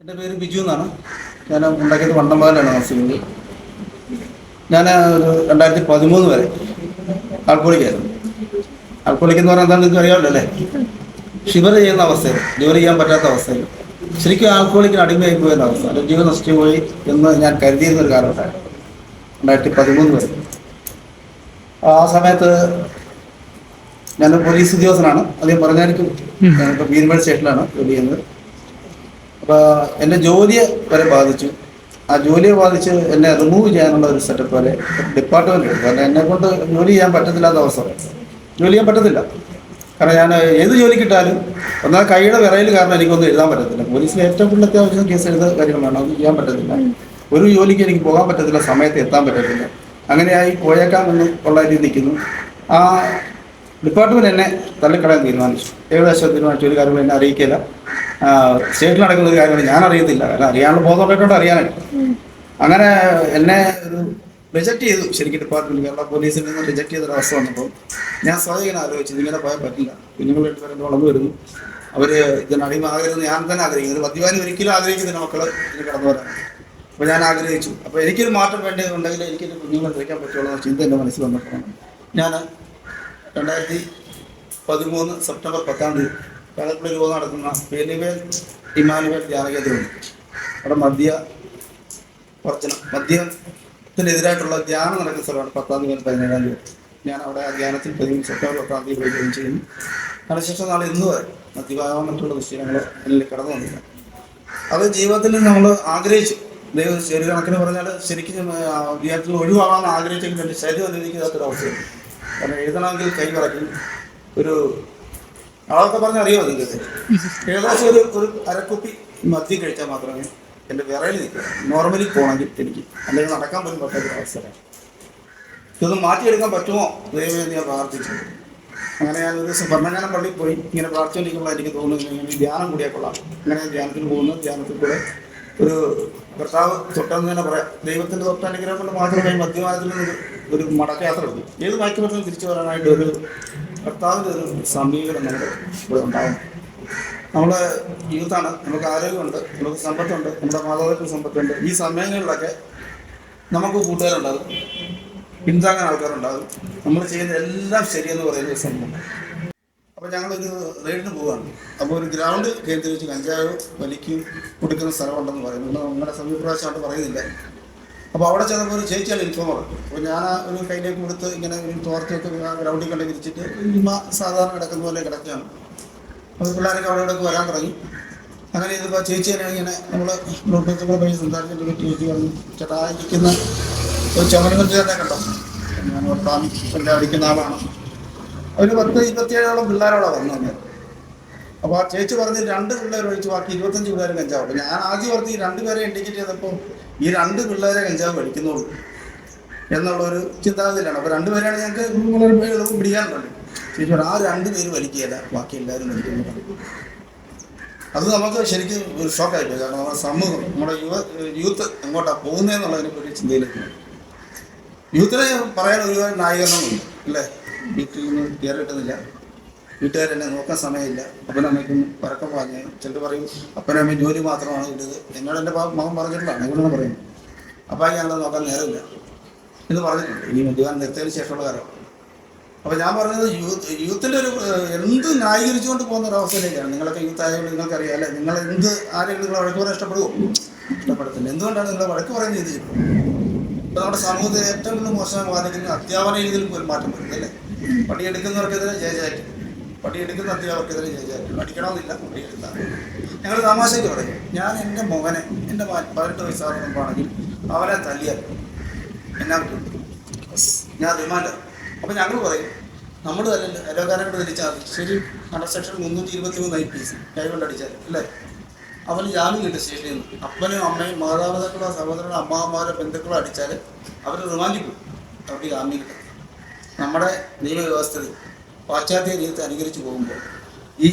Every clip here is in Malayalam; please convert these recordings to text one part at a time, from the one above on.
എന്റെ പേര് ബിജു എന്നാണ്. ഞാൻ ഉണ്ടാക്കിയത് വണ്ടമ്പാലാണ് താമസിക്കുന്നത് ഞാൻ ഒരു രണ്ടായിരത്തി പതിമൂന്ന് വരെ ആൾക്കോളിക്കായിരുന്നു ആൾക്കോളിക് എന്ന് പറഞ്ഞാൽ എന്താണെന്ന് അറിയാമല്ലോ അല്ലേ? ഷിവർ ചെയ്യുന്ന അവസ്ഥയിൽ ജോലി ചെയ്യാൻ പറ്റാത്ത അവസ്ഥയിൽ ശരിക്കും ആൾക്കോളിക്കിന് അടിമയായി പോയെന്ന അവസ്ഥ എന്റെ ജീവൻ നശിച്ചു പോയി എന്ന് ഞാൻ കരുതിയിരുന്ന ഒരു കാലഘട്ടമായിരുന്നു രണ്ടായിരത്തി പതിമൂന്ന് വരെ. ആ സമയത്ത് ഞാൻ പോലീസ് ഉദ്യോഗസ്ഥനാണ്. അദ്ദേഹം പറഞ്ഞായിരിക്കും ഞാനിപ്പോൾ ഭീരുമേട് സ്റ്റേഷനിലാണ് ജോലി ചെയ്യുന്നത്. എന്റെ ജോലിയെ വരെ ബാധിച്ചു. ആ ജോലിയെ ബാധിച്ച് എന്നെ റിമൂവ് ചെയ്യാനുള്ള ഒരു സെറ്റപ്പ് വരെ ഡിപ്പാർട്ട്മെന്റ് എടുത്തു. കാരണം എന്നെ കൊണ്ട് ജോലി ചെയ്യാൻ പറ്റത്തില്ലാത്ത അവസരം ജോലി ചെയ്യാൻ പറ്റത്തില്ല. കാരണം ഞാൻ ഏത് ജോലിക്കിട്ടാലും ഒന്നാ കൈയുടെ വിറയിൽ കാരണം എനിക്കൊന്നും എഴുതാൻ പറ്റത്തില്ല. പോലീസിൽ ഏറ്റവും കൂടുതൽ അത്യാവശ്യം കേസ് എഴുതുന്ന കാര്യങ്ങൾ വേണം. അത് ചെയ്യാൻ പറ്റത്തില്ല. ഒരു ജോലിക്ക് എനിക്ക് പോകാൻ പറ്റത്തില്ല. സമയത്ത് എത്താൻ പറ്റത്തില്ല. അങ്ങനെയായി പോയേക്കാമെന്ന് ഉള്ള രീതിയിൽ നിൽക്കുന്നു. ആ ഡിപ്പാർട്ട്മെന്റ് എന്നെ തള്ളിക്കളയാൻ തീരുമാനിച്ചു. ഏകദേശം തീരുമാനിച്ചു ഒരു കാര്യം എന്നെ അറിയിക്കില്ല സ്റ്റേറ്റിൽ നടക്കുന്ന ഒരു കാര്യമാണ്. ഞാൻ അറിയത്തില്ല അല്ല അറിയാനുള്ള ബോധമൊക്കെ കൊണ്ട് അറിയാനായിട്ട്. അങ്ങനെ എന്നെ ഒരു റിജക്ട് ചെയ്തു. ശരിക്കും ഡിപ്പാർട്ട്മെന്റ് കേരള പോലീസിൽ നിന്ന് റിജക്ട് ചെയ്ത അവസ്ഥ വന്നപ്പോൾ ഞാൻ സ്വയം ആലോചിച്ചു. ഇങ്ങനെ പോയാൽ പറ്റില്ല. കുഞ്ഞുങ്ങൾ രണ്ടുപേരും വളർന്നു വരുന്നു. അവർ ഇതിന് ഞാൻ തന്നെ ആഗ്രഹിക്കുന്നു. മദ്യപാനി ഒരിക്കലും ആഗ്രഹിക്കുന്നില്ല മക്കൾ ഇതിന് കടന്നു വരാൻ. അപ്പൊ ഞാൻ ആഗ്രഹിച്ചു. അപ്പൊ എനിക്കൊരു മാറ്റം വേണ്ടതുണ്ടെങ്കിൽ എനിക്ക് എന്റെ കുഞ്ഞുങ്ങളെ ധരിക്കാൻ പറ്റുള്ളൂ ചിന്ത എന്റെ മനസ്സിൽ വന്നപ്പോഴാണ്. ഞാൻ രണ്ടായിരത്തി പതിമൂന്ന് സെപ്റ്റംബർ പത്താം തീയതി കേരളത്തിൽ രൂപ നടക്കുന്ന പെരുവേൽ ഇമാനുവേൽ ധ്യാനകേന്ദ്രമുണ്ട് അവിടെ മദ്യ പ്രവർത്തനം മദ്യത്തിനെതിരായിട്ടുള്ള ധ്യാനം നടക്കുന്ന സ്ഥലമാണ് പത്താം തീയതി പതിനേഴാം തീയതി. ഞാൻ അവിടെ ആ ധ്യാനത്തിൽ പതിമൂന്ന് സെപ്റ്റംബർ പത്താം തീയതി ജോയിൻ ചെയ്യുന്നു. അതിനുശേഷം നാളെ ഇന്ന് വരെ മദ്യപാകം മറ്റുള്ള വിഷയങ്ങൾ എന്നിൽ കടന്നു വന്നില്ല അത് ജീവിതത്തിൽ നമ്മൾ ആഗ്രഹിച്ചു. ദൈവം ശരി കണക്കിന് പറഞ്ഞാൽ ശരിക്കും വിദ്യാർത്ഥികൾ ഒഴിവാകാൻ ആഗ്രഹിച്ചെങ്കിൽ എന്റെ ശരീരം അനുവദിക്കാത്തൊരു അവസ്ഥയാണ് കാരണം എഴുതണമെങ്കിൽ കൈ പറക്കും ഒരു അതൊക്കെ പറഞ്ഞാൽ അറിയാം നിങ്ങൾക്ക് ഏകദേശം ഒരു ഒരു അരക്കുപ്പി മദ്യം കഴിച്ചാൽ മാത്രമേ എന്റെ വിറയിൽ നിൽക്കുക നോർമലി പോകണമെങ്കിൽ എനിക്ക്. അല്ലെങ്കിൽ നടക്കാൻ പോലും പറ്റാത്ത അവസ്ഥയാണ് ഇതൊന്ന് മാറ്റിയെടുക്കാൻ പറ്റുമോ? ദൈവമേ ഞാൻ പ്രാർത്ഥിച്ചു. അങ്ങനെ ഞാൻ ഒരു ദിവസം ഭരണങ്ങാനം പള്ളിയിൽ പോയി. ഇങ്ങനെ പ്രാർത്ഥിച്ചുകൊണ്ടിരിക്കുമ്പോൾ എനിക്ക് തോന്നുന്നു ഇങ്ങനെ ധ്യാനം കൂടിയാൽ കൊള്ളാം. അങ്ങനെ ധ്യാനത്തിന് പോകുന്നു. ധ്യാനത്തിൽ കൂടെ ഒരു ഭർത്താവ് തൊട്ടെന്ന് തന്നെ പറയാം ദൈവത്തിന്റെ തൊട്ടനുഗ്രഹം കൊണ്ട് മാത്രമേ മദ്യപാനത്തിൽ നിന്ന് ഒരു മടക്കയാത്ര എടുക്കും ഏത് മയക്കുമരുന്നും തിരിച്ചു വരാനായിട്ട് ഒരു ഭർത്താവിന്റെ ഒരു സമീപനം നമുക്ക് ഇവിടെ ഉണ്ടാകും നമ്മളെ യൂത്താണ് നമുക്ക് ആരോഗ്യമുണ്ട് നമുക്ക് സമ്പത്തുണ്ട് നമ്മുടെ മാതാപിതാക്കൾ സമ്പത്തുണ്ട്. ഈ സമയങ്ങളിലൊക്കെ നമുക്ക് കൂട്ടുകാരുണ്ടാകും പിന്താങ്ങാൻ ആൾക്കാരുണ്ടാകും. നമ്മൾ ചെയ്യുന്ന എല്ലാം ശരിയെന്ന് പറയുന്ന ഒരു സംഭവം. അപ്പോൾ ഞങ്ങളൊരു റെയ്ഡിന് പോവുകയാണ്. അപ്പോൾ ഒരു ഗ്രൗണ്ട് കേന്ദ്രീകരിച്ച് കഞ്ചാവ് വലിക്കും കൊടുക്കുന്ന സ്ഥലമുണ്ടെന്ന് പറയുന്നു. നമ്മുടെ സമീപപ്രാവശ്യമായിട്ട് പറയുന്നില്ല. അപ്പോൾ അവിടെ ചെന്നപ്പോൾ ഒരു ചേച്ചിയാണ് ഇൻഫോമർ അപ്പോൾ ഞാൻ ആ ഒരു കയ്യിലേക്ക് കൊടുത്ത് ഇങ്ങനെ ഒരു തോർത്തൊക്കെ ആ ഗ്രൗണ്ടിൽ കണ്ട് വിരിച്ചിട്ട് ചുമ്മാ സാധാരണ കിടക്കുന്ന പോലെ കിടക്കുകയാണ്. അപ്പോൾ പിള്ളേരൊക്കെ അവിടെ ഇവിടെയൊക്കെ വരാൻ തുടങ്ങി. അങ്ങനെ ഇതിപ്പോൾ ചേച്ചി തന്നെ ഇങ്ങനെ നമ്മൾ ബ്ലൂടൂത്തുകൂടെ പോയി സംസാരിച്ചിട്ട് ചേച്ചി പറഞ്ഞു ചേട്ടാ ഇരിക്കുന്ന ഒരു ചുമലുകൾ തന്നെ കണ്ടോ? ഞാൻ എന്റെ അടിക്കുന്ന ആളാണ്. ഒരു പത്ത് ഇരുപത്തിയേഴോളം പിള്ളേരോടെ വന്നു തന്നെ അപ്പോൾ ആ ചേച്ചി പറഞ്ഞ് രണ്ട് പിള്ളേർ ഒഴിച്ച് ബാക്കി ഇരുപത്തഞ്ച് പിള്ളേർ കഞ്ചാവ് അപ്പോൾ ഞാൻ ആദ്യം ഓർത്ത് ഈ രണ്ട് പേരെ ഇൻഡിക്കേറ്റ് ചെയ്തപ്പോൾ ഈ രണ്ട് പിള്ളേരെ കഞ്ചാവ് കഴിക്കുന്നുള്ളൂ എന്നുള്ളൊരു ചിന്താഗതിയിലാണ്. അപ്പോൾ രണ്ടുപേരാണ് ഞങ്ങൾക്ക് പിടിക്കാൻ പറ്റും ചേച്ചി ആ രണ്ട് പേര് വലിക്കുകയില്ല ബാക്കി എല്ലാവരും വലിക്കുന്നുണ്ട് അത് നമുക്ക് ശരിക്കും ഒരു ഷോക്കായി പോയി കാരണം നമ്മുടെ സമൂഹം നമ്മുടെ യുവ യൂത്ത് എങ്ങോട്ടാണ് പോകുന്നതെന്നുള്ളതിനെ ഒരു ചിന്തയിലേക്ക് യൂത്തിനെ പറയാൻ ഒരുപാട് നായകരണമുണ്ട് അല്ലേ? വീട്ടിൽ നിന്ന് കയറി കിട്ടുന്നില്ല വീട്ടുകാരെന്നെ നോക്കാൻ സമയമില്ല. അപ്പനമ്മയ്ക്കും പറക്കം വാങ്ങി ചിലർ പറയും അപ്പനമ്മയും ജോലി മാത്രമാണ് ഇട്ടത് എന്നോട് എന്റെ മകൻ പറഞ്ഞിട്ടുള്ളതാണ്. എന്നോട് പറയും അപ്പം ഞങ്ങളെ നോക്കാൻ നേരമില്ല. എന്ന് പറഞ്ഞിട്ടുണ്ട്. ഇനി മദ്യപാനം നിർത്തിയതിന് ശേഷമുള്ള കാര്യം. അപ്പോൾ ഞാൻ പറഞ്ഞത് യൂത്ത് യൂത്തിന്റെ ഒരു എന്ത് ന്യായീകരിച്ചുകൊണ്ട് പോകുന്ന ഒരു അവസ്ഥയിലേക്കാണ്. നിങ്ങളൊക്കെ യൂത്ത് ആയതുകൊണ്ട് നിങ്ങൾക്കറിയാം അല്ലേ? നിങ്ങൾ എന്ത് ആരെങ്കിലും നിങ്ങൾ വഴക്ക് പറയാൻ ഇഷ്ടപ്പെടുമോ ഇഷ്ടപ്പെടത്തില്ല. എന്തുകൊണ്ടാണ് നിങ്ങൾ വഴക്ക് പറയുന്നത് ചിന്തിച്ചിട്ടുള്ളത് ഇപ്പൊ നമ്മുടെ സമൂഹത്തിൽ ഏറ്റവും കൂടുതൽ മോശമായി ബാധിക്കുന്ന അധ്യാപന രീതിയിൽ പോലും മാറ്റം വരുന്നത് അല്ലേ? പണിയെടുക്കുന്നവർക്കെതിരെ ജയജാറ്റ് പടിയെടുക്കുന്ന അധ്യാപകർക്കെതിരെ ജയജാറ്റ് പഠിക്കണമെന്നില്ല പടിയെടുത്താൽ ഞങ്ങൾ തമാശയ്ക്ക് പറയും ഞാൻ എന്റെ മകനെ എന്റെ പതിനെട്ട് വയസ്സാകുന്ന മുമ്പാണെങ്കിൽ അവനെ തല്ലിയാൽ എന്നാ പറ്റും? ഞാൻ റിമാൻഡ്. അപ്പം ഞങ്ങൾ പറയും നമ്മൾ തന്നെ എല്ലാകാരം ധരിച്ചാൽ മതി. ശരി. അണ്ടർ സെക്ഷൻ മുന്നൂറ്റി ഇരുപത്തി മൂന്ന് ഐ പി സി കൈകൊണ്ട് അടിച്ചാൽ അല്ലേ? അവന് ജാമ്യം കിട്ടും സ്റ്റേഷനിൽ നിന്ന്. അപ്പനും അമ്മയും മാതാപിതാക്കളോ സഹോദരനോ അമ്മാവന്മാരോ ബന്ധുക്കളോ അടിച്ചാൽ അവർ റിമാൻഡിൽ പോകും. അവർക്ക് ജാമ്യം കിട്ടും. നമ്മുടെ നിയമവ്യവസ്ഥയിൽ പാശ്ചാത്യ ജീവിതത്തെ അനുകരിച്ച് പോകുമ്പോൾ ഈ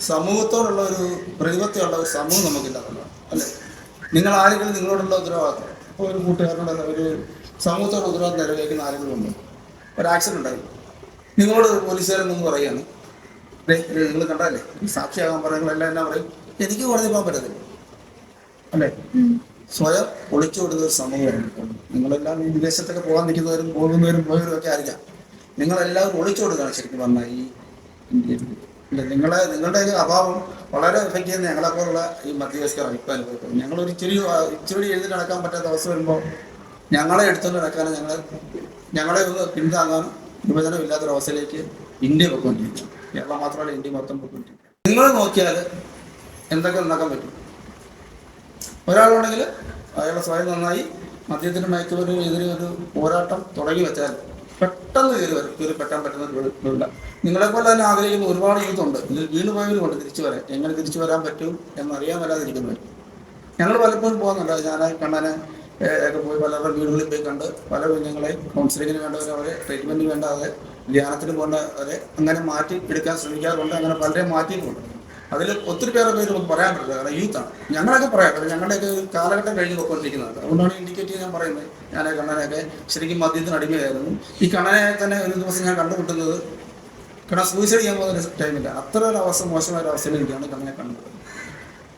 സമൂഹത്തോടുള്ള ഒരു പ്രതിപത്തിയുള്ള ഒരു സമൂഹം നമുക്കില്ലാത്തതാണ് അല്ലേ? നിങ്ങൾ ആരെങ്കിലും നിങ്ങളോടുള്ള ഉത്തരവാദിത്വം ഇപ്പോൾ ഒരു കൂട്ടുകാരനോട് ഒരു സമൂഹത്തോട് ഉത്തരവാദിത്തം നിറവേക്കുന്ന ആരെങ്കിലും ഉണ്ട്? ഒരു ആക്സിഡന്റ് ഉണ്ടായി. നിങ്ങളോട് പറയാണ് ദേ, നിങ്ങൾ കണ്ടല്ലേ സാക്ഷിയാകാൻ പറയുന്നതെല്ലാം എന്നാ പറയും? എനിക്ക് കോടതി പോകാൻ പറ്റത്തില്ല. അല്ലേ? സ്വയം ഒളിച്ചു കൊടുത്ത ഒരു സമൂഹമായിരുന്നു നിങ്ങളെല്ലാം ഈ വിദേശത്തൊക്കെ പോകാൻ നിൽക്കുന്നവരും പോകുന്നവരും പോയവരും ഒക്കെ അറിയാം നിങ്ങളെല്ലാവരും ഒളിച്ചു കൊടുക്കുകയാണ് ശരിക്കും ഈ ഇന്ത്യയിൽ. ഇല്ല നിങ്ങളെ നിങ്ങളുടെ ഒരു അഭാവം വളരെ എഫക്റ്റ് ചെയ്യുന്ന ഞങ്ങളെപ്പോലുള്ള ഈ മധ്യവയസ്കരാണ് ഇപ്പം ഞങ്ങൾ ഒരു ഇച്ചിരി ഇച്ചിരി എഴുതി നടക്കാൻ പറ്റാത്ത അവസ്ഥ വരുമ്പോൾ ഞങ്ങളെ എടുത്തുകൊണ്ട് നടക്കാനും ഞങ്ങൾ ഞങ്ങളെ ഒന്ന് പിന്താങ്ങാനും വിഭജനം ഇല്ലാത്തൊരവസ്ഥയിലേക്ക് ഇന്ത്യ പൊയ്ക്കൊണ്ടിരിക്കുക കേരളം മാത്രമല്ല ഇന്ത്യ മൊത്തം പൊയ്ക്കൊണ്ടിരിക്കുക നിങ്ങൾ നോക്കിയാൽ എന്തൊക്കെ ഉണ്ടാക്കാൻ പറ്റും? ഒരാളുണ്ടെങ്കിൽ അയാളെ സ്വയം നന്നായി മദ്യത്തിന് മയക്കുമരുന്ന് എതിരെ ഒരു പോരാട്ടം തുടങ്ങി വെച്ചാൽ പെട്ടെന്ന് കയറി വരും. കയറി പെട്ടാൻ പറ്റുന്ന ഒരു വീടില്ല നിങ്ങളെപ്പോലെ തന്നെ ആഗ്രഹിക്കുന്ന ഒരുപാട് യൂത്തുണ്ട്. ഇതിൽ വീണ് പോയവരുമുണ്ട് തിരിച്ചു വരാൻ. എങ്ങനെ തിരിച്ചു വരാൻ പറ്റും എന്നറിയാൻ വരാതിരിക്കുന്നവർ ഞങ്ങൾ പലപ്പോഴും പോകുന്നുണ്ട്. ഞാൻ കണ്ണനെ ഒക്കെ പോയി പലരുടെ വീടുകളിൽ പോയി കണ്ട് പല കുഞ്ഞുങ്ങളെ കൗൺസിലിങ്ങിന് വേണ്ടവരെ അവരെ ട്രീറ്റ്മെന്റിന് വേണ്ടാതെ ധ്യാനത്തിന് പോകേണ്ടവരെ അങ്ങനെ മാറ്റി എടുക്കാൻ ശ്രമിക്കാറുണ്ട്. അങ്ങനെ പലരെയും മാറ്റിയിട്ടുണ്ട്. അതിൽ ഒത്തിരി പേരെ പേര് നമുക്ക് പറയാൻ പറ്റില്ല. കാരണം യൂത്താണ് ഞങ്ങളൊക്കെ പറയാം. കാരണം ഞങ്ങളുടെയൊക്കെ കാലഘട്ടം കഴിഞ്ഞ് പോയിക്കൊണ്ടിരിക്കുന്നത് അതുകൊണ്ടാണ് ഇൻഡിക്കേറ്റ് ഞാൻ പറയുന്നത്. ഞാൻ കണ്ണനെയൊക്കെ ശരിക്കും മദ്യത്തിന് അടിമയായിരുന്നു. ഈ കണ്ണനെ തന്നെ ഒരു ദിവസം ഞാൻ കണ്ടുമുട്ടുന്നത് കാരണം സൂയിസൈഡ് ചെയ്യാൻ പോകുന്ന ടൈമില്ല അത്ര ഒരു അവസ്ഥ മോശമായ ഒരു അവസ്ഥയിലിരിക്കുകയാണ് കണ്ണനെ കണ്ടത്.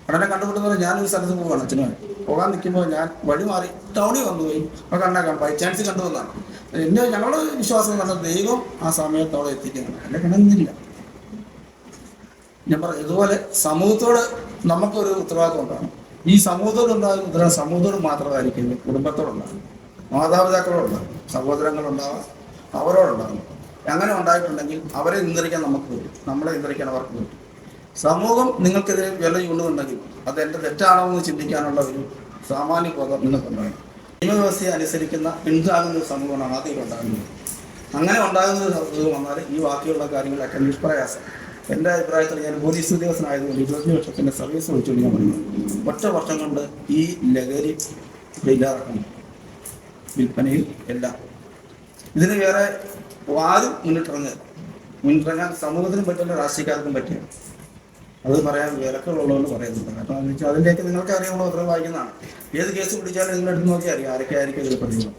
കണ്ണനെ കണ്ടുമുട്ടുന്നത് ഞാനൊരു സ്ഥലത്ത് പോവാണ് അച്ഛനുമായി പോകാൻ നിൽക്കുമ്പോൾ ഞാൻ വഴി മാറി ടൗണിൽ വന്നുപോയി. അപ്പോൾ കണ്ണനെ കണ്ടു. ബൈ ചാൻസ് കണ്ടുവന്നാണ് എന്നെ ഞങ്ങളുടെ വിശ്വാസം എന്ന് ദൈവം ആ സമയത്തോടെ എത്തിക്കുന്നു എന്നെ കണ്ണുന്നില്ല ഞാൻ പറഞ്ഞു ഇതുപോലെ സമൂഹത്തോട് നമുക്കൊരു ഉത്തരവാദിത്വം ഉണ്ടാകും ഈ സമൂഹത്തോട് ഉണ്ടാകുന്ന ഉത്തരവാദിത്വം സമൂഹത്തോട് മാത്രമായിരിക്കില്ല കുടുംബത്തോടുണ്ടാകും. മാതാപിതാക്കളോടുണ്ടാകും സഹോദരങ്ങളുണ്ടാവാം അവരോടുണ്ടാകും. അങ്ങനെ ഉണ്ടായിട്ടുണ്ടെങ്കിൽ അവരെ നിയന്ത്രിക്കാൻ നമുക്ക് പറ്റും. നമ്മളെ നിയന്ത്രിക്കാൻ അവർക്ക് പറ്റും. സമൂഹം നിങ്ങൾക്കെതിരെ വില ചൂണ്ടുന്നുണ്ടെങ്കിൽ അത് എന്റെ തെറ്റാണോ എന്ന് ചിന്തിക്കാനുള്ള ഒരു സാമാന്യ ബോധം നിങ്ങൾക്കുണ്ടാകും നിയമവ്യവസ്ഥയെ അനുസരിക്കുന്ന എന്താകുന്ന ഒരു സമൂഹമാണ് ആദ്യം ഉണ്ടാകുന്നത്. അങ്ങനെ ഉണ്ടാകുന്ന ഒരു സമൂഹം വന്നാൽ ഈ ബാക്കിയുള്ള കാര്യങ്ങളൊക്കെ നിഷ്പ്രയാസം. എന്റെ അഭിപ്രായത്തിൽ ഞാൻ പോലീസ് ഉദ്യോഗസ്ഥനായതുകൊണ്ട് ഇരുപത്തി വർഷത്തിന്റെ സർവീസ് വിളിച്ചുകൊണ്ട് ഞാൻ പറയുന്നത് ഒറ്റ വർഷം കൊണ്ട് ഈ ലഹരി ഇല്ലാതാക്കണം വിൽപ്പനയിൽ എല്ലാം ഇതിന് വേറെ ആരും മുന്നിട്ടിറങ്ങുക മുന്നിട്ടിറങ്ങാൻ സമൂഹത്തിനും പറ്റില്ല രാഷ്ട്രീയക്കാർക്കും പറ്റില്ല. അത് പറയാൻ വിലക്കുള്ളതുകൊണ്ട് പറയുന്നുണ്ട്. കാരണം വെച്ചാൽ അതിന്റെയൊക്കെ നിങ്ങൾക്ക് അറിയാമല്ലോ പത്രം വായിക്കുന്നതാണ്. ഏത് കേസ് പിടിച്ചാലും നിങ്ങളെടുത്ത് നോക്കിയാൽ നോക്കി അറിയാം ആരൊക്കെ ആയിരിക്കും ഇതിൽ പ്രതികൾ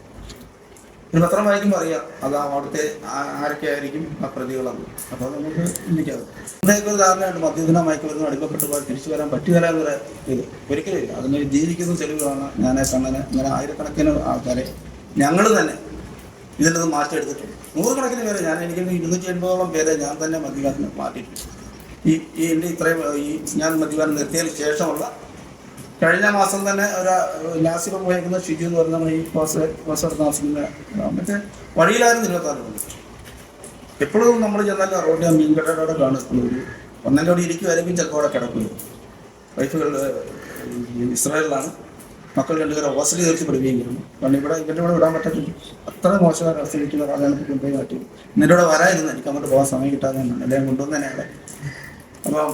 ഒരു പത്രം വായിക്കുമ്പോൾ അറിയാം അത് അവിടുത്തെ ആരൊക്കെ ആയിരിക്കും ആ പ്രതികളെന്ന്. അപ്പോൾ നമുക്ക് ചിന്തിക്കാം. അദ്ദേഹം ഒരു ധാരണയുണ്ട് മദ്യദിന മയക്കുമരുന്ന് അടുപ്പപ്പെട്ട് പോയി തിരിച്ചു വരാൻ പറ്റുകയില്ല എന്നൊരു ഇത് ഒരിക്കലും അതിന് ജീവിക്കുന്ന തെളിവുകളാണ് ഞാൻ കണ്ണന് അങ്ങനെ ആയിരക്കണക്കിന് ആൾക്കാരെ ഞങ്ങൾ തന്നെ ഇതിൽ നിന്ന് മാറ്റിയെടുത്തിട്ടുണ്ട്. നൂറുകണക്കിന് പേരെ ഞാൻ എനിക്ക് ഇരുന്നൂറ്റി എൺപതോളം പേരെ ഞാൻ തന്നെ മദ്യപാനം മാറ്റിയിട്ടുണ്ട്. ഈ ഈ എന്റെ ഇത്രയും ഈ ഞാൻ മദ്യപാനം നിർത്തിയതിന് ശേഷമുള്ള കഴിഞ്ഞ മാസം തന്നെ ഒരു ലാസ്റ്റ് പോയേക്കുന്ന ഷിജു എന്ന് പറഞ്ഞ ഈ പാസ് ബസ് എടുത്ത താമസിക്കുന്ന മറ്റേ വഴിയിലായിരുന്നു ഇരുപത്താറ് എപ്പോഴും നമ്മൾ ചെന്നാലും റോഡിൽ മീൻകടയുടെ അവിടെ കാണും എപ്പോഴും. ഒന്നെന്റെ അവിടെ ഇരിക്കുമായിരിക്കും ചിലപ്പോൾ അവിടെ കിടക്കുന്നു വൈഫുകൾ ഇസ്രായേലിലാണ്. മക്കൾ രണ്ടുപേരെ ഹോസ്റ്റലിൽ തീർച്ച് പഠിപ്പിക്കുന്നു. കാരണം ഇവിടെ ഇവരുടെ കൂടെ വിടാൻ പറ്റത്തില്ല. അത്ര മോശമായ അവസ്ഥ അവസ്ഥയിലിരിക്കുന്ന ഒരാളെ എനിക്ക് കൊണ്ടുപോയി മാറ്റി നിന്റെ കൂടെ വരായിരുന്നു. എനിക്ക് അങ്ങോട്ട് പോകാൻ സമയം കിട്ടാതെ അല്ലെങ്കിൽ കൊണ്ടുവന്നു തന്നെയാണ് അപ്പം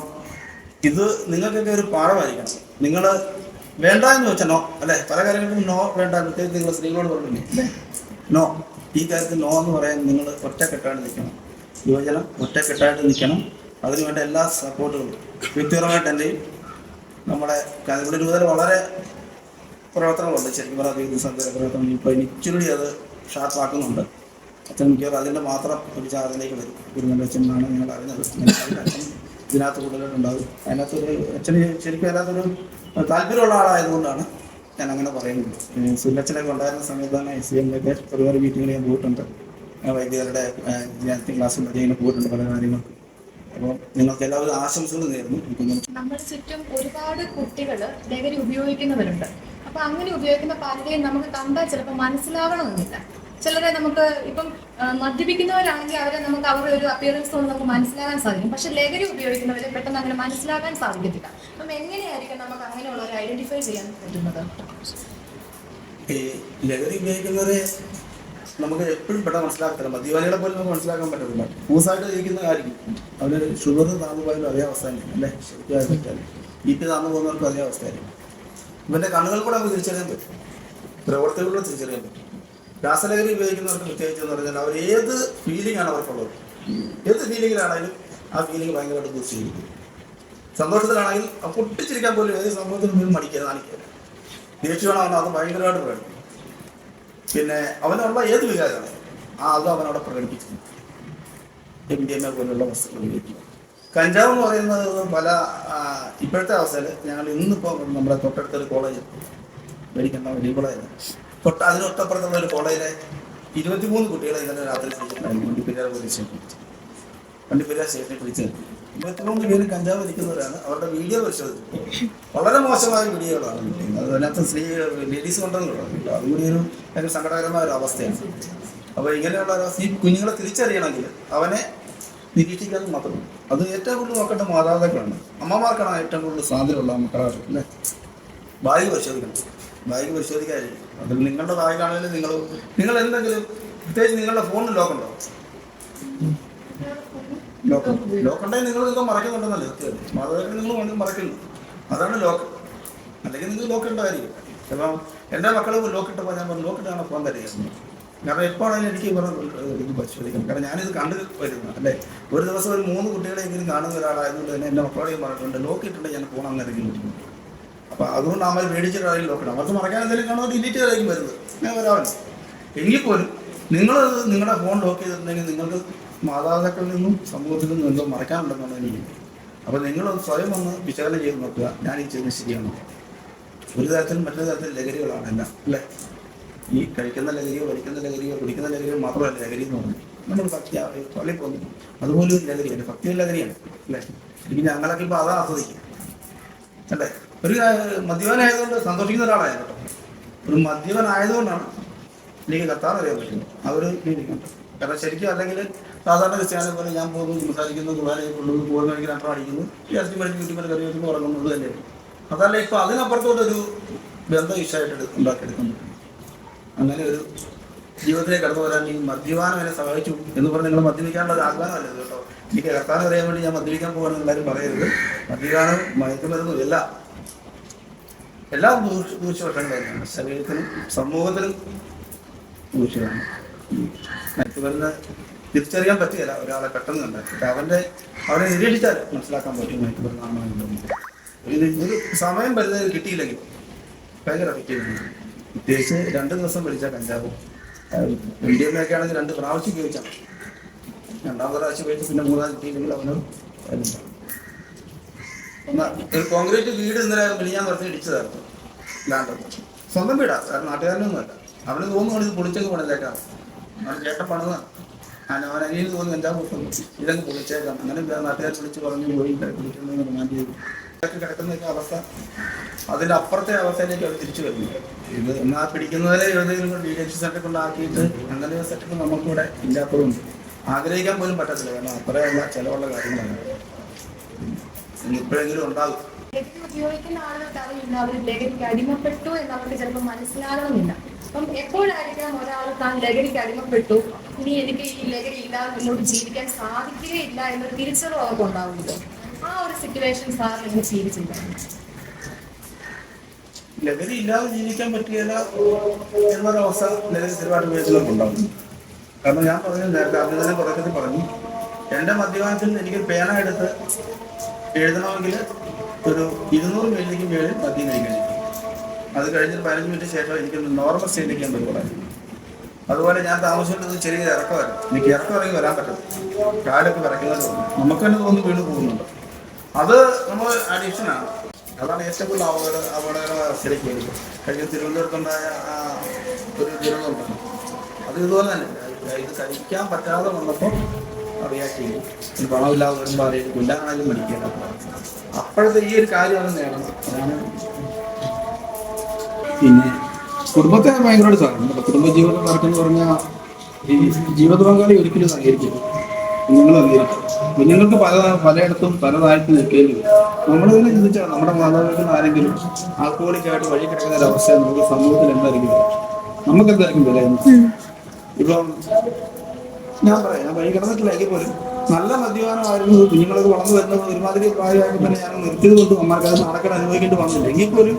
ഇത് നിങ്ങൾക്കൊക്കെ ഒരു പാഠമായിരിക്കണം. നിങ്ങൾ വേണ്ട എന്ന് വെച്ചാൽ നോ അല്ലെ? പല കാര്യങ്ങൾക്കും നോ വേണ്ട. പ്രത്യേകിച്ച് നിങ്ങൾ സ്ത്രീകളോട് പറഞ്ഞില്ലേ? നോ ഈ കാര്യത്തിൽ നോ എന്ന് പറയാൻ നിങ്ങൾ ഒറ്റക്കെട്ടായിട്ട് നിൽക്കണം. യുവജനം ഒറ്റക്കെട്ടായിട്ട് നിൽക്കണം. അതിനുവേണ്ട എല്ലാ സപ്പോർട്ടുകളും. വ്യക്തിപരമായിട്ട് എന്റെയും നമ്മുടെ ഇവിടെ രൂപത്തിൽ വളരെ പ്രവർത്തനങ്ങളുണ്ട്. ശരിക്കും പറഞ്ഞാൽ സഞ്ചാര പ്രവർത്തനം. ഇപ്പോൾ ഇച്ചിരി അത് ഷാർപ്പാക്കുന്നുണ്ട്. അച്ഛൻ മിക്കവാറും അതിന്റെ മാത്രം ഒരു ചാർജിലേക്ക് വരും. ഗുരുനന്ദ അച്ഛനാണ് ഞങ്ങൾ അറിഞ്ഞത്. അച്ഛൻ ഇതിനകത്ത് കൂടുതലുണ്ടാകും. അതിനകത്തൊരു അച്ഛന് ശരിക്കും അതിനകത്തൊരു താല്പര്യമുള്ള ആളായതുകൊണ്ടാണ് ഞാൻ അങ്ങനെ പറയുന്നത്. സുല്ലച്ചനൊക്കെ ഉണ്ടായിരുന്ന സമയത്താണ് എസ് സി എമ്മിലൊക്കെ ഒരുപാട് മീറ്റിങ്ങിൽ ഞാൻ പോയിട്ടുണ്ട്. വൈദ്യരുടെ വിദ്യാർത്ഥി ക്ലാസ്സിൽ ഇങ്ങനെ പോയിട്ടുണ്ട് പല കാര്യങ്ങൾക്കും. അപ്പോൾ നിങ്ങൾക്ക് എല്ലാവരും ആശംസകൾ നേരുന്നു. നമ്മുടെ ചുറ്റും ഒരുപാട് കുട്ടികൾ ലഹരി ഉപയോഗിക്കുന്നവരുണ്ട്. അപ്പൊ അങ്ങനെ ഉപയോഗിക്കുന്ന പലരെയും നമുക്ക് കണ്ടാൽ ചിലപ്പോൾ മനസ്സിലാവണമെന്നില്ല. ചിലരെ നമുക്ക് ഇപ്പം മദ്യപിക്കുന്നവരാണെങ്കിൽ അവരെ നമുക്ക് അവരുടെ ഒരു അപ്പിയറൻസ് കൊണ്ട് നമുക്ക് മനസ്സിലാകാൻ സാധിക്കും. പക്ഷെ ലഹരി ഉപയോഗിക്കുന്നവരെ പെട്ടെന്ന് അങ്ങനെ മനസ്സിലാകാൻ സാധിക്കത്തില്ല. അപ്പം എങ്ങനെയായിരിക്കും നമുക്ക് അങ്ങനെയുള്ളവരെ ഐഡന്റിഫൈ ചെയ്യാൻ പറ്റുന്നത്? ലഹരി ഉപയോഗിക്കുന്നവരെ നമുക്ക് എപ്പോഴും പെട്ടെന്ന് മനസ്സിലാക്കത്തില്ല. മദ്യപാനികളെ പോലും നമുക്ക് മനസ്സിലാക്കാൻ പറ്റത്തില്ല. മൂസായിട്ട് ജീവിക്കുന്ന കാര്യം അവർ ഷുഗർ താന്നു പോയാലും അതേ അവസ്ഥ തന്നെയാണ് അല്ലേ? ശരിക്കും തെറ്റാണ്. ബി പി താന്നു പോകുന്നവർക്കും അതേ അവസ്ഥയായിരിക്കും. ഇവന്റെ കണ്ണുകൾ കൂടെ നമുക്ക് തിരിച്ചറിയാൻ പറ്റും. പ്രവർത്തികളിലൂടെ തിരിച്ചറിയാൻ പറ്റും. രാസലഹരി ഉപയോഗിക്കുന്നവർക്ക് പ്രത്യേകിച്ച് എന്ന് പറഞ്ഞാൽ അവർ ഏത് ഫീലിംഗ് ആണ് അവർക്കുള്ളത്? ഏത് ഫീലിങ്ങിലാണെങ്കിലും ആ ഫീലിംഗ് ഭയങ്കരമായിട്ട് ദൂഷിച്ചിരിക്കും സന്തോഷത്തിലാണെങ്കിൽ ആ പൊട്ടിച്ചിരിക്കാൻ പോലും ഏത് സംഭവത്തിനും പോലും മടിക്കുക കാണിക്കുക ദേഷ്യമാണെങ്കിൽ അത് ഭയങ്കരമായിട്ട് പ്രകടിപ്പിക്കും. പിന്നെ അവനുള്ള ഏത് വികാരമാണ്? ആ അത് അവനവിടെ പ്രകടിപ്പിക്കുന്നു എം ഡി എം എ പോലുള്ള വസ്തുക്കൾ ഉപയോഗിക്കുക കഞ്ചാവ് എന്ന് പറയുന്നത് പല ഇപ്പോഴത്തെ അവസ്ഥയിൽ ഞങ്ങൾ ഇന്നിപ്പോൾ നമ്മുടെ തൊട്ടടുത്തൊരു കോളേജ് മേടിക്കേണ്ട വലിയ തൊട്ട് അതിന് തൊട്ടപ്പുറത്തുള്ള ഒരു കോളേജിലെ ഇരുപത്തിമൂന്ന് കുട്ടികളെ ഇന്നലെ രാത്രി വണ്ടിപ്പെരിയാർ പോലീസ് വണ്ടിപ്പെരിയാർ സ്റ്റേഷനിൽ പിടിച്ചു ഇരുപത്തിമൂന്ന് പേര് കഞ്ചാവ് വലിക്കുന്നവരാണ് അവരുടെ വീഡിയോ പരിശോധിച്ചു. വളരെ മോശമായ വീഡിയോകളാണ് അതിനകത്ത് സ്ത്രീ ലേഡീസ് കൊണ്ടുവന്നുള്ളത് അതുകൂടി ഒരു ഭയങ്കര സങ്കടകരമായ ഒരു അവസ്ഥയാണ്. അപ്പോൾ ഇങ്ങനെയുള്ള ഒരു ഈ കുഞ്ഞുങ്ങളെ തിരിച്ചറിയണമെങ്കിൽ അവനെ നിരീക്ഷിക്കാൻ മാത്രം. അത് ഏറ്റവും കൂടുതൽ നോക്കേണ്ട മാതാപിതാക്കളാണ്. അമ്മമാർക്കാണ് ഏറ്റവും കൂടുതൽ സാധ്യതയുള്ള മക്കളാണ്. അല്ലേ? പരിശോധിക്കണം. ബാഗ് പരിശോധിക്കാതിരിക്കും. അതിൽ നിങ്ങളുടെ ബാഗാണെങ്കിലും നിങ്ങൾ നിങ്ങൾ എന്തെങ്കിലും പ്രത്യേകിച്ച് നിങ്ങളുടെ ഫോണിൽ ലോക്കുണ്ടോ ലോക്ക് ലോക്കുണ്ടെങ്കിൽ നിങ്ങൾ നിങ്ങൾ മറക്കുന്നുണ്ടെന്നല്ലേ മാതാപിതാക്കൾ നിങ്ങൾ വേണ്ടി മറക്കുന്നു അതാണ് ലോക്ക് അല്ലെങ്കിൽ നിങ്ങൾ ലോക്ക് ഉണ്ടായിരിക്കും അപ്പം എന്റെ ലോക്ക് ലോക്കിട്ടപ്പോൾ ഞാൻ പറഞ്ഞു ലോക്കിട്ടാണ് ഫോൺ തരിക കാരണം എപ്പോഴാണെങ്കിലും എനിക്ക് ഇത് പരിശോധിക്കണം കാരണം ഞാനിത് കണ്ടു വരുന്നു അല്ലേ? ഒരു ദിവസം ഒരു മൂന്ന് കുട്ടികളെങ്കിലും കാണുന്ന ഒരാളായതുകൊണ്ട് തന്നെ എന്റെ മക്കളോടെയും പറഞ്ഞിട്ടുണ്ട് ലോക്ക് ഇട്ടിട്ട് ഞാൻ ഫോൺ അങ്ങനെ അപ്പോൾ അതുകൊണ്ട് അവർ മേടിച്ചിട്ടായിരിക്കും നോക്കണം. അവർക്ക് മറക്കാൻ എന്തെങ്കിലും കാണുന്നത് ഡിലീറ്റ് ചെയ്തായിരിക്കും വരുന്നത്. ഞാൻ വരാമല്ലോ എങ്കിൽ പോലും നിങ്ങൾ നിങ്ങളുടെ ഫോൺ ലോക്ക് ചെയ്തിട്ടുണ്ടെങ്കിൽ നിങ്ങൾക്ക് മാതാപിതാക്കളിൽ നിന്നും സമൂഹത്തിൽ നിന്നും എന്തോ മറക്കാനുണ്ടെന്നാണ് എനിക്ക് അപ്പോൾ നിങ്ങൾ സ്വയം ഒന്ന് വിശകലനം ചെയ്ത് നോക്കുക. ഞാൻ ഈ ചെയ്യുന്നത് ശരിയാണോ? ഒരു തരത്തിലും മറ്റൊരു തരത്തിലും ലഹരികളാണ് എല്ലാം അല്ലേ? ഈ കഴിക്കുന്ന ലഹരിയോ വലിക്കുന്ന ലഹരിയോ കുടിക്കുന്ന ലഹരിയോ മാത്രമല്ല ലഹരി എന്ന് പറഞ്ഞു നമ്മൾ ഭക്തി പള്ളി പോകുന്നു. അതുപോലെ ഒരു ലഹരിയാണ്. ഭക്തി ലഹരിയാണ് അല്ലേ? ഇനി ഞങ്ങളൊക്കെ ഇപ്പോൾ അതാ ആസ്വദിക്കും അല്ലേ? ഒരു മദ്യപനായതുകൊണ്ട് സന്തോഷിക്കുന്ന ഒരാളായിരുന്നു. കേട്ടോ ഒരു മദ്യപനായതുകൊണ്ടാണ് എനിക്ക് കത്താൻ അറിയാൻ പറ്റുന്നത്. അവർ കാരണം ശരിക്കും അല്ലെങ്കിൽ സാധാരണ ക്രിസ്ത്യാനെ പോലെ ഞാൻ പോകുന്നു സംസാരിക്കുന്നു ദുബാനെ കൊള്ളുന്നു പോകുന്ന വഴിക്ക് അത്ര അടിക്കുന്നു. ഇറച്ചി മരിച്ച് വീട്ടിൽ കറി വെക്കുന്നു ഉറങ്ങുന്നത് തന്നെയാണ് അതല്ല ഇപ്പൊ അതിനപ്പുറത്തോട്ടൊരു ബന്ധം ഇഷ്ടമായിട്ട് ഉണ്ടാക്കിയെടുക്കുന്നു. അങ്ങനെ ഒരു ജീവിതത്തിലേക്ക് കടന്നു വരാൻ ഈ മദ്യപാനം എന്നെ സഹായിച്ചു എന്ന് പറഞ്ഞ് നിങ്ങൾ മദ്യപിക്കാനുള്ള ഒരു ഇത് കേട്ടോ? എനിക്ക് കർത്താൻ അറിയാൻ വേണ്ടി ഞാൻ മദ്യപിക്കാൻ പോകാൻ എല്ലാവരും പറയരുത്. മദ്യപാനം മയക്കുമരുന്നും എല്ലാം ദൂഷ- ദൂഷ്യവശങ്ങൾ തന്നെയാണ് ശരീരത്തിനും സമൂഹത്തിനും ദൂഷ്യമാണ് മയക്കുമരുന്ന് തിരിച്ചറിയാൻ പറ്റുകയില്ല ഒരാളെ പെട്ടെന്ന് പക്ഷെ അവന്റെ അവനെ നിരീക്ഷിച്ചാൽ മനസ്സിലാക്കാൻ പറ്റും എന്നുള്ളത് ഇത് സമയം വരുന്നതിന് കിട്ടിയില്ലെങ്കിൽ ഭയങ്കര എഫക്റ്റീവാണ് പ്രത്യേകിച്ച് രണ്ട് ദിവസം പിടിച്ച കഞ്ചാവ്. എം ഡി എം ഒക്കെ ആണെങ്കിൽ രണ്ട് പ്രാവശ്യം ഉപയോഗിച്ചാണ് രണ്ടാമത്തെ പ്രാവശ്യം ഉപയോഗിച്ച് പിന്നെ മൂന്നാം കിട്ടിയില്ലെങ്കിൽ അവന് കോൺക്രീറ്റ് വീട് ഇന്നലെ ഞാൻ കുറച്ച് ഇടിച്ചതായിരുന്നു. സ്വന്തം വീടാ സാർ നാട്ടുകാരനൊന്നുമല്ല. അവിടെ തോന്നുന്നു ഇത് പൊളിച്ചൊക്കെ പണിതേക്കാം. അവൻ ചേട്ടൻ പണിതാണ് അവൻ അനിയിൽ തോന്നുന്നു എന്താ പൊട്ടുന്നു ഇതങ്ങ് പൊളിച്ചേക്കാം. അങ്ങനെ നാട്ടുകാർ വിളിച്ച് പറഞ്ഞു പോയി റിമാൻഡ് ചെയ്തു കിടക്കുന്നൊക്കെ അവസ്ഥ. അതിന്റെ അപ്പുറത്തെ അവസ്ഥയിലേക്ക് അവർ തിരിച്ചു വരുന്നു. ഇത് എന്നാ പിടിക്കുന്നവരെ ഏതെങ്കിലും ഡി എച്ച് സെറ്റപ്പ് ഉണ്ടാക്കിയിട്ട് അങ്ങനെ ഒരു സെറ്റപ്പ് നമുക്കിവിടെ ഇല്ലാത്തതുകൊണ്ട് ആഗ്രഹിക്കാൻ പോലും പറ്റത്തില്ല. കാരണം അത്രയുള്ള ചിലവുള്ള കാര്യങ്ങളാണ്. ഇപ്പോഴെങ്കിലും ഉണ്ടാകും. ലഹരി ഉപയോഗിക്കുന്ന ആളുകൾക്ക് അറിയില്ല അവർ ലഹരിക്ക് അടിമപ്പെട്ടു എന്ന് അവർക്ക് ചിലപ്പോൾ മനസ്സിലാകണമെന്നില്ല അപ്പം എപ്പോഴായിരിക്കണം ഒരാൾ താൻ ലഹരിക്ക് അടിമപ്പെട്ടു? ഇനി എനിക്ക് ഈ ലഹരി ഇല്ലാതെ മുന്നോട്ട് ജീവിക്കാൻ സാധിക്കുകയില്ല എന്നൊരു തിരിച്ചറിവ് അവർക്ക് ഉണ്ടാവുന്നത്. ആ ഒരു സിറ്റുവേഷൻ സാർ നിങ്ങൾ ജീവിച്ചില്ല ലഹരി ഇല്ലാതെ ജീവിക്കാൻ പറ്റുകയില്ല എന്നൊരവസ്ഥ ലഹരി ഉപയോഗിച്ചുള്ളവർക്ക് ഉണ്ടാവും കാരണം ഞാൻ പറഞ്ഞു നേരത്തെ തന്നെ തുടക്കത്തിൽ പറഞ്ഞു എന്റെ മദ്യപാനത്തിൽ എനിക്ക് പേന എടുത്ത് എഴുതണമെങ്കിൽ ഒരു ഇരുന്നൂറ് മിനിറ്റിലേക്ക് മേളിൽ പദ്യം കഴിക്കണം. അത് കഴിഞ്ഞിട്ട് പതിനഞ്ച് മിനിറ്റ് ശേഷം എനിക്ക് നോർമൽ സ്റ്റേറ്റിലേക്ക് ഞാൻ വരുവായിരുന്നു അതുപോലെ ഞാൻ താമസിച്ചിട്ട് ചെറിയ ഇറക്കമായിരുന്നു. എനിക്ക് ഇറക്കം ഇറങ്ങി വരാൻ പറ്റും കാലൊക്കെ വിറയ്ക്കുന്നത് നമുക്ക് തന്നെ തോന്നി വീണ് പോകുന്നുണ്ട്. അത് നമ്മൾ അഡിക്ഷനാണ് അതാണ് ഏറ്റവും കൂടുതൽ അപകട അപകടകരമായ അവസ്ഥയിലേക്ക് വരുന്നത് കഴിഞ്ഞ തിരുവനന്തപുരത്തുണ്ടായ ആ ഒരു ദുരന്തമുണ്ടല്ലോ അത് ഇതുപോലെ തന്നെ. ഇത് കഴിക്കാൻ പറ്റാതെ വന്നപ്പോൾ ഒരു പണമില്ലാതെ വരുമ്പോൾ അറിയാം കൊല്ലാനാണെങ്കിലും മടിക്കില്ല അപ്പോഴത്തെ ഈ ഒരു കാര്യം അത് നേടണം. അതാണ് പിന്നെ കുടുംബത്തെ ഭയങ്കരമായിട്ട് സാധനം കുടുംബജീവിതം നടക്കുന്ന പറഞ്ഞാൽ ഈ ജീവിത പങ്കാളി ഒരിക്കലും സഹകരിക്കും കുഞ്ഞുങ്ങൾ അംഗീകരിക്കും കുഞ്ഞുങ്ങൾക്ക് പല പലയിടത്തും പലതായിട്ട് നിൽക്കുകയും നമ്മൾ തന്നെ ചിന്തിച്ചാൽ നമ്മുടെ മാതാപിതാക്കൾ ആരെങ്കിലും ആൽക്കോളിക്കായിട്ട് വഴി കിടക്കുന്ന ഒരു അവസ്ഥ നമുക്ക് സമൂഹത്തിൽ എന്തായിരിക്കും? നമുക്ക് എന്തായിരിക്കും വില ഇപ്പം ഞാൻ പറയാം ഞാൻ വഴി കിടന്നിട്ടില്ല എങ്കിൽ പോലും. നല്ല മദ്യപാനമായിരുന്നു കുഞ്ഞുങ്ങളൊക്കെ വളർന്നു വരുന്നത് ഒരുമാതിരി പ്രായമായപ്പോൾ തന്നെ ഞാൻ നിർത്തിയത് കൊണ്ട് അമ്മമാർക്ക് അത് നടക്കാൻ അനുഭവിക്കേണ്ടി വന്നില്ല. എങ്കിൽ പോലും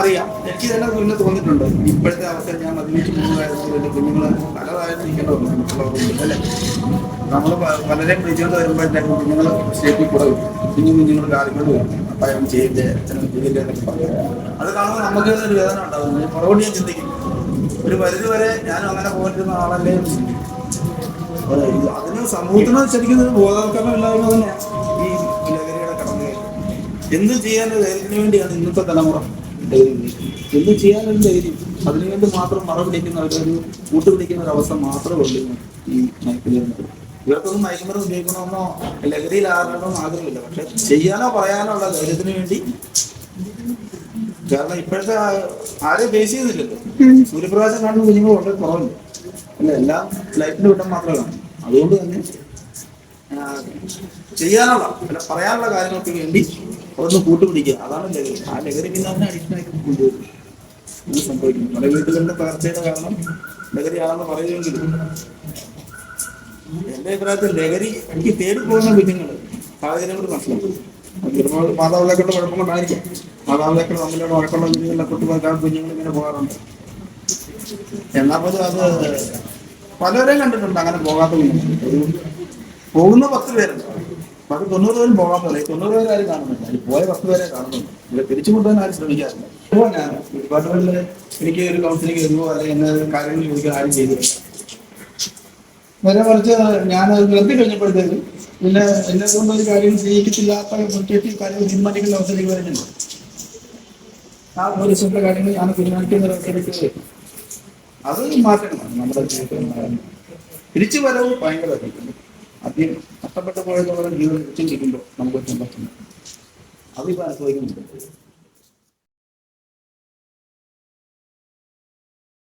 അറിയാം എനിക്ക് തന്നെ പിന്നെ തോന്നിയിട്ടുണ്ട്. ഇപ്പോഴത്തെ അവസ്ഥ ഞാൻ മദ്യപിച്ച് പോകുന്നതായിരുന്നു കുഞ്ഞുങ്ങൾ പലതായിട്ട് മറ്റുള്ളവർക്ക് അല്ലേ? നമ്മൾ വളരെ വിളിച്ചുകൊണ്ട് വരുമ്പോഴത്തേക്കും കുഞ്ഞുങ്ങൾ സ്റ്റേറ്റിൽ കൂടെ കുഞ്ഞു കുഞ്ഞുങ്ങൾ കാലിക്കൊണ്ട് വരും. അപ്പം ചെയ്ത് ചെയ്യില്ലേ അത് കാണുമ്പോൾ നമുക്ക് ഒരു വേദന ഉണ്ടാവുന്നു പുറകോട്ട് ഞാൻ ചിന്തിക്കും. ഒരു പരിധി വരെ ഞാനും അങ്ങനെ പോയിരുന്ന ആളല്ലേ അതിന് സമൂഹത്തിന് ശരിക്കും ബോധവൽക്കരണം ഇല്ലാതെ തന്നെ ഈ എന്തും ചെയ്യാൻ ധൈര്യത്തിന് വേണ്ടിയാണ് ഇന്നത്തെ തലമുറ എന്ത് ചെയ്യാനൊരു ധൈര്യം? അതിനുവേണ്ടി മാത്രം മറ പിടിക്കുന്ന ഒരു കൂട്ടുപിടിക്കുന്ന ഒരു അവസ്ഥ മാത്രമേ ഉള്ളൂ ഈ മയക്കുമരുന്ന്. ഇവർക്കൊന്നും മയക്കുമരുന്ന് ഉപയോഗിക്കണമെന്നോ ലഹരിയിൽ ആറണമെന്നോ ആഗ്രഹമില്ല. പക്ഷെ ചെയ്യാനോ പറയാനോ ഉള്ള ധൈര്യത്തിന് വേണ്ടി കാരണം ഇപ്പോഴത്തെ ആരെയും ഫേസ് ചെയ്യുന്നില്ലല്ലോ സൂര്യപ്രകാശം കാണുന്ന കുഞ്ഞുങ്ങൾ വളരെ കുറവല്ല അല്ല എല്ലാം ലൈഫിൽ വിട്ടം മാത്രമേ കാണൂ അതുകൊണ്ട് തന്നെ ചെയ്യാനുള്ള അല്ല പറയാനുള്ള കാര്യങ്ങൾക്ക് വേണ്ടി അതൊന്ന് കൂട്ടുപിടിക്കുക. അതാണ് ലഹരി. ആ ലഹരി പിന്നെ അതിനെ ആയിട്ട് കൊണ്ടുവരും. ഇത് സംഭവിക്കുന്നു. നമ്മുടെ വീടുകളിലെ പകർച്ചയുടെ കാരണം ലഹരിയാണെന്ന് പറയുമെങ്കിലും എന്റെ അഭിപ്രായത്തിൽ ലഹരി എനിക്ക് തേടി പോകുന്ന കുഞ്ഞുങ്ങൾ സാഹചര്യങ്ങൾ മനസ്സിലാക്കും അത് ചിലപ്പോൾ മാതാപിതാക്കളുടെ കുഴപ്പം കൊണ്ടായിരിക്കും മാതാപിതാക്കൾ തമ്മിലുള്ള വഴക്കുള്ള വീടുകളിലെ കുട്ടികൾക്കാണ് കുഞ്ഞുങ്ങൾ ഇങ്ങനെ പോകാറുണ്ട്. എന്നാൽ പോലും അത് പലരെയും കണ്ടിട്ടുണ്ട്. അങ്ങനെ പോകാത്ത ഒരു പോകുന്ന പത്ത് പേരുണ്ട്. അത് തൊണ്ണൂറ് പേരും പോകാൻ പോലെ. തൊണ്ണൂറ് പേരും ആരും കാണുന്നില്ല. അതിൽ പോയ പത്ത് പേരെ കാണുന്നുണ്ട് ഇവിടെ തിരിച്ചു കൊണ്ടുവരാൻ ആരും ശ്രമിക്കാറില്ല. ഇപ്പോൾ ഞാൻ ഡിപ്പാർട്ട്മെന്റിൽ എനിക്ക് ഒരു കൗൺസിലിംഗ് വരുമോ അല്ലെങ്കിൽ എന്നെ കാര്യങ്ങൾ ചോദിക്കാൻ ആരും ചെയ്തിട്ടില്ല. നേരെ മറിച്ച് ഞാൻ അത് നിർത്തി കഴിഞ്ഞപ്പോഴത്തേക്കും പിന്നെ എന്നെ കൊണ്ട് ഒരു കാര്യം ചെയ്യിക്കത്തില്ലാത്ത പ്രത്യേകിച്ച് കാര്യങ്ങൾ തീരുമാനിക്കുന്ന അവസരം വരുന്നുണ്ട്. ആ പോലീസിന്റെ കാര്യങ്ങൾ ഞാൻ തീരുമാനിക്കുന്ന ഒരു അവസരത്തിൽ. അത് മാറ്റണം. നമ്മുടെ ജീവിതത്തിൽ. തിരിച്ചു വരവ് ഭയങ്കര ആദ്യം നഷ്ടപ്പെട്ട പോയതോടെ ജീവിതം തിരിച്ചു കിട്ടുമ്പോൾ നമുക്ക് പറ്റും അതിപ്പോൾ അനുഭവിക്കുന്നുണ്ട്.